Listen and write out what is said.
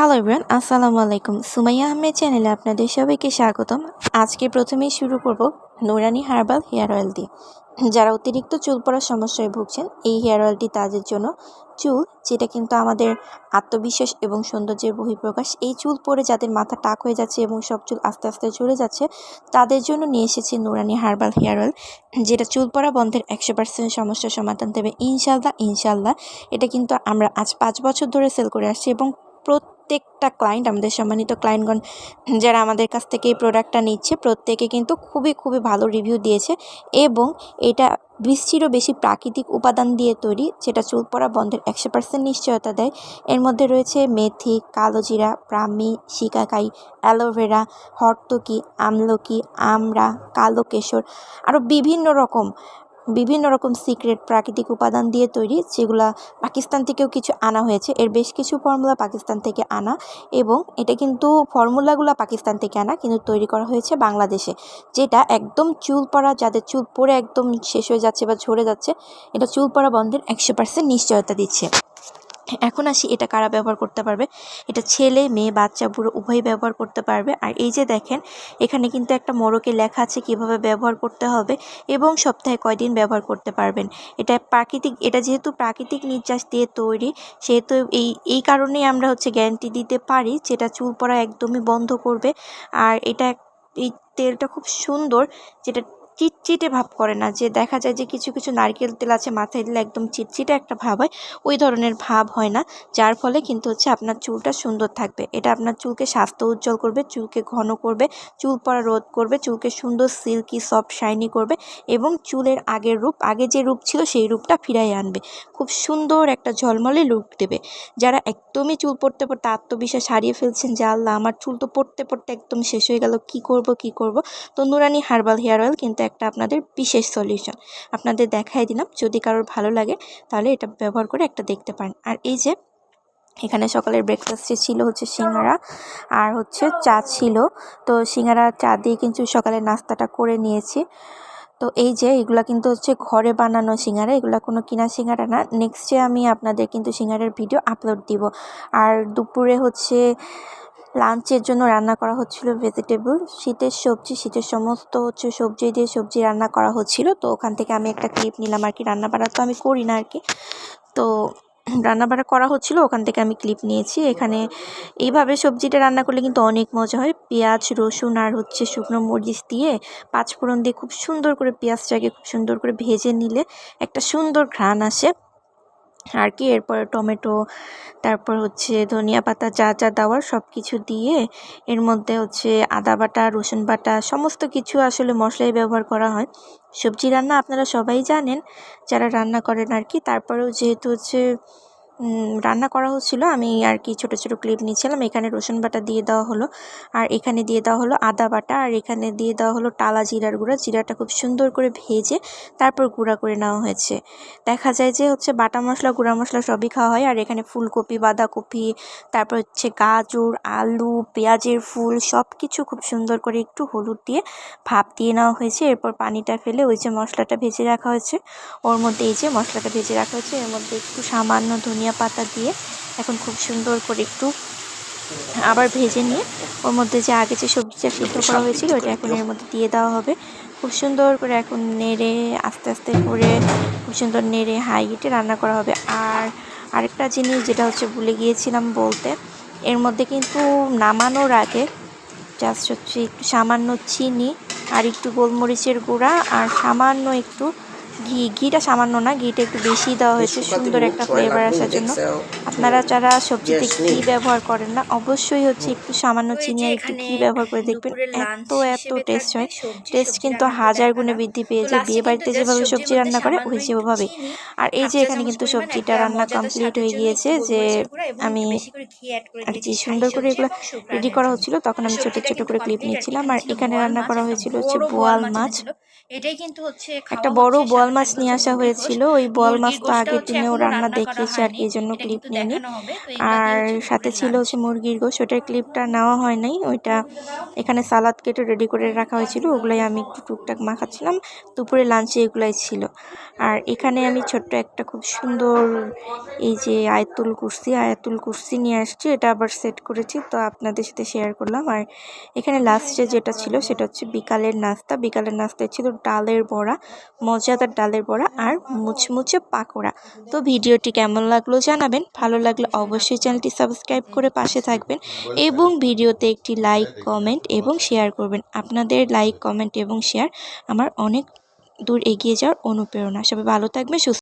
Hello everyone আসসালামু আলাইকুম সুমাইয়া আহমেদ চ্যানেলে আপনাদের সবাইকে স্বাগতম। আজকে প্রথমেই শুরু করব নুরানি হার্বাল হেয়ার অয়েল দিয়ে। যারা অতিরিক্ত চুল পড়ার সমস্যায় ভুগছেন, এই হেয়ার অয়েলটি তাদের জন্য চুল, যেটা কিন্তু আমাদের আত্মবিশ্বাস এবং সৌন্দর্যের বহিঃপ্রকাশ, এই চুল পরে যাদের মাথা টাক হয়ে যাচ্ছে এবং সব চুল আস্তে আস্তে ঝরে যাচ্ছে, তাদের জন্য নিয়ে এসেছি নুরানি হার্বাল হেয়ার অয়েল, যেটা চুল পড়া বন্ধের একশো পার্সেন্ট সমস্যার সমাধান দেবে। ইনশাল্লাহ ইনশাল্লাহ এটা কিন্তু আমরা আজ পাঁচ বছর ধরে সেল করে আসছি এবং প্রত্যেকটা ক্লায়েন্ট আমাদের সম্মানিত ক্লায়েন্টগণ যারা আমাদের কাছ থেকে এই প্রোডাক্টটা নিচ্ছে, প্রত্যেকে কিন্তু খুবই খুবই ভালো রিভিউ দিয়েছে এবং এটা বৃষ্টিরও বেশি প্রাকৃতিক উপাদান দিয়ে তৈরি, যেটা চুল পড়া বন্ধের একশো পার্সেন্ট নিশ্চয়তা দেয়। এর মধ্যে রয়েছে মেথি কালোজিরা ব্রাহ্মী, শিকাকাই অ্যালোভেরা হর্তকি, আমলকি, আমড়া, কালো কেশর আরও বিভিন্ন রকম বিভিন্ন রকম সিক্রেট প্রাকৃতিক উপাদান দিয়ে তৈরি, যেগুলা পাকিস্তান থেকেও কিছু আনা হয়েছে। এর বেশ কিছু ফর্মুলা পাকিস্তান থেকে আনা এবং এটা কিন্তু ফর্মুলাগুলো পাকিস্তান থেকে আনা, কিন্তু তৈরি করা হয়েছে বাংলাদেশে, যেটা একদম চুল পড়া, যাদের চুল পড়ে একদম শেষ হয়ে যাচ্ছে বা ঝরে যাচ্ছে, এটা চুল পড়া বন্ধের একশো পার্সেন্ট নিশ্চয়তা দিচ্ছে। এখন আসি এটা কারা ব্যবহার করতে পারবে। এটা ছেলে, মেয়ে, বাচ্চা, বুড়ো উভয়ই ব্যবহার করতে পারবে। আর এই যে দেখেন, এখানে কিন্তু একটা মোড়কে লেখা আছে কীভাবে ব্যবহার করতে হবে এবং সপ্তাহে কয়দিন ব্যবহার করতে পারবেন। এটা প্রাকৃতিক, এটা যেহেতু প্রাকৃতিক নির্যাস দিয়ে তৈরি, সেহেতু এই এই কারণেই আমরা হচ্ছে গ্যারান্টি দিতে পারি যেটা চুল পড়া একদমই বন্ধ করবে। আর এটা এই তেলটা খুব সুন্দর, যেটা চিটচিটে ভাব করে না, যে দেখা যায় যে কিছু কিছু নারকেল তেল আছে মাথায় দিলে একদম চিটচিটে একটা ভাব হয়, ওই ধরনের ভাব হয় না। যার ফলে কিন্তু হচ্ছে আপনার চুলটা সুন্দর থাকবে। এটা আপনার চুলকে স্বাস্থ্য উজ্জ্বল করবে, চুলকে ঘন করবে, চুল পড়া রোধ করবে, চুলকে সুন্দর সিল্কি, সফট, শাইনি করবে এবং চুলের আগের রূপ, আগে যে রূপ ছিল সেই রূপটা ফিরাই আনবে। খুব সুন্দর একটা ঝলমলে লুক দেবে। যারা একদমই চুল পড়তে পড়তে আত্মবিশ্বাস হারিয়ে ফেলছেন, যে আল্লাহ, আমার চুল তো পড়তে পড়তে একদম শেষ হয়ে গেল, কি করব কি করব? তো নুরানি হার্বাল হেয়ার অয়েল কিন্তু একটা আপনাদের বিশেষ সলিউশন আপনাদের দেখাই দিলাম, যদি কারোর ভালো লাগে, তাহলে এটা ব্যবহার করে একটা দেখতে পারেন। আর এই যে, এখানে সকালের ব্রেকফাস্টে ছিল হচ্ছে সিঙ্গারা, আর হচ্ছে চা ছিল। তো সিঙ্গারা, চা দিয়ে কিন্তু সকালে নাস্তাটা করে নিয়েছি। তো এই যে, এগুলা কিন্তু হচ্ছে ঘরে বানানো সিঙ্গারা, এগুলা কোনো কিনা সিঙ্গারা না। নেক্সটে আমি আপনাদের কিন্তু সিঙ্গারের ভিডিও আপলোড দিব। আর দুপুরে হচ্ছে লাঞ্চের জন্য রান্না করা হচ্ছিল ভেজিটেবল শীতের সবজি, শীতের সমস্ত হচ্ছে সবজি দিয়ে সবজি রান্না করা হচ্ছিল। তো ওখান থেকে আমি একটা ক্লিপ নিলাম আর কি রান্না বাড়া তো আমি করি না আর কি। তো রান্নাবাড়া করা হচ্ছিল, ওখান থেকে আমি ক্লিপ নিয়েছি। এখানে এইভাবে সবজিটা রান্না করলে কিন্তু অনেক মজা হয়। পেঁয়াজ, রসুন আর হচ্ছে শুকনো মরিচ দিয়ে পাঁচফোড়ন দিয়ে খুব সুন্দর করে পেঁয়াজটাকে খুব সুন্দর করে ভেজে নিলে একটা সুন্দর ঘ্রাণ আসে। আর কি, এরপরে টমেটো, তারপর হচ্ছে ধনিয়া পাতা যা যা দেওয়ার সব কিছু দিয়ে এর মধ্যে হচ্ছে আদা বাটা, রসুন বাটা, সমস্ত কিছু আসলে মশলাই ব্যবহার করা হয়। সবজি রান্না আপনারা সবাই জানেন, যারা রান্না করেন আর কি। তারপরেও যেহেতু হচ্ছে রান্না করা হচ্ছিল। আমি আর কি ছোটো ছোটো ক্লিপ নিচ্ছিলাম। এখানে রসুন বাটা দিয়ে দেওয়া হলো। আর এখানে দিয়ে দেওয়া হলো আদা বাটা। আর এখানে দিয়ে দেওয়া হলো টালা জিরার গুঁড়া। জিরাটা খুব সুন্দর করে ভেজে তারপর গুঁড়া করে নেওয়া হয়েছে। দেখা যায় যে হচ্ছে বাটা মশলা, গুঁড়া মশলা সবই খাওয়া হয়। আর এখানে ফুলকপি, বাঁধাকপি, তারপর হচ্ছে গাজর, আলু, পেঁয়াজের ফুল সব কিছু খুব সুন্দর করে একটু হলুদ দিয়ে ভাপ দিয়ে নেওয়া হয়েছে। এরপর পানিটা ফেলে ওই যে মশলাটা ভেজে রাখা হয়েছে, ওর মধ্যে এই যে মশলাটা ভেজে রাখা হয়েছে, এর মধ্যে একটু সামান্য ধনিয়া ধনিয়া পাতা দিয়ে এখন খুব সুন্দর করে একটু আবার ভেজে নিয়ে ওর মধ্যে যে আগে যে সবজিটা সিদ্ধ করা হয়েছিল ওটা এখন এর মধ্যে দিয়ে দেওয়া হবে। খুব সুন্দর করে এখন নেড়ে আস্তে আস্তে করে খুব সুন্দর নেড়ে হাই হিটে রান্না করা হবে। আর আরেকটা জিনিস যেটা হচ্ছে ভুলে গিয়েছিলাম বলতে এর মধ্যে কিন্তু নামানোর আগে জাস্ট হচ্ছে একটু সামান্য চিনি আর একটু গোলমরিচের গুঁড়া আর সামান্য একটু ঘি ঘিটা সামান্য না ঘিটা একটু বেশি দেওয়া হয়েছে সুন্দর একটা ফ্লেভার আসার জন্য। আপনারা যারা সবজিতে ঘি ব্যবহার করেন না অবশ্যই হচ্ছে একটু সামান্য চিনি আর একটু ঘি ব্যবহার করে দেখবেন এত এত টেস্ট হয়। টেস্ট কিন্তু হাজার গুণে বৃদ্ধি পেয়ে যায় বিয়ে বাড়িতে যেভাবে সবজি রান্না করে ওই যেভাবে। আর এই যে এখানে কিন্তু সবজিটা রান্না কমপ্লিট হয়ে গিয়েছে যে আমি আর কি সুন্দর করে এগুলো রেডি করা হচ্ছিল তখন আমি ছোট ছোট করে ক্লিপ নিচ্ছিলাম আর এখানে রান্না করা হয়েছিল হচ্ছে বোয়াল মাছ এটাই কিন্তু হচ্ছে একটা বড় বোয়াল বোয়াল মাছ নিয়ে আসা হয়েছিল, ওই বোয়াল মাছ মুরগির তো আগের দিনেও রান্না দেখিয়েছি আর এই জন্য ক্লিপ বাদে আর সাথে ছিল। হচ্ছে মুরগির গোশ, ওটার ক্লিপটা নেওয়া হয় নাই, ওইটা এখানে সালাদ কেটে রেডি করে রাখা হয়েছিল, ওগুলাই আমি একটু টুকটাক মাখাচ্ছিলাম, দুপুরে লাঞ্চে এগুলাই ছিল আর এখানে আমি ছোট্ট একটা খুব সুন্দর এই যে আয়তুল কুর্সি, আয়াতুল কুর্সি নিয়ে আসছি, এটা আবার সেট করেছি, তো আপনাদের সাথে শেয়ার করলাম আর এখানে লাস্টে যেটা ছিল, সেটা হচ্ছে বিকালের নাস্তা, বিকালের নাস্তায় ছিল ডালের বড়া, মজাদার ডালের বড়া আর মুচমুচে পাকোড়া। তো ভিডিওটি কেমন লাগল জানাবেন। ভালো লাগলে অবশ্যই চ্যানেলটি সাবস্ক্রাইব করে পাশে থাকবেন এবং ভিডিওতে একটি লাইক, কমেন্ট এবং শেয়ার করবেন। আপনাদের লাইক, কমেন্ট এবং শেয়ার আমার অনেক দূর এগিয়ে যাওয়ার অনুপ্রেরণা। সবাই ভালো থাকবেন, সুস্থ